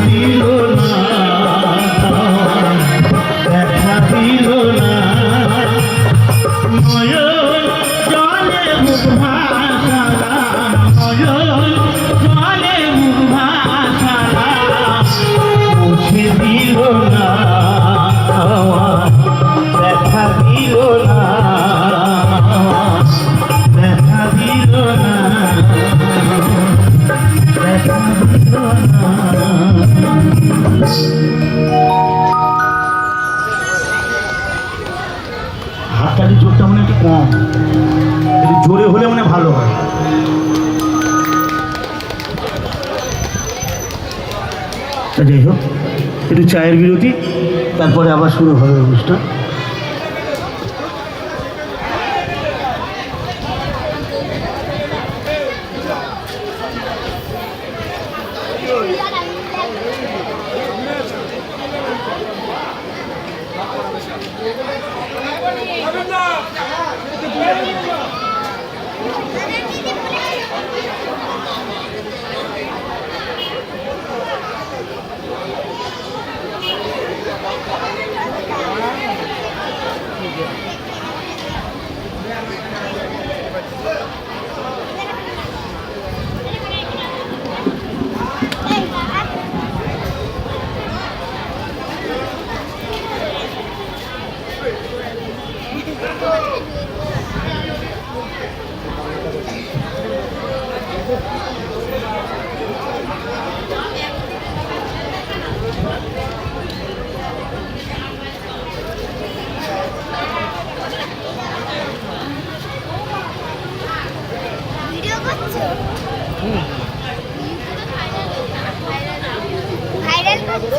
দিল হাততালি জোরটা মানে একটু কম। একটু জোরে হলে মানে ভালো হয়। যাই হোক, একটু চায়ের বিরতি, তারপরে আবার শুরু হবে অনুষ্ঠান। ভাইরাল করছ।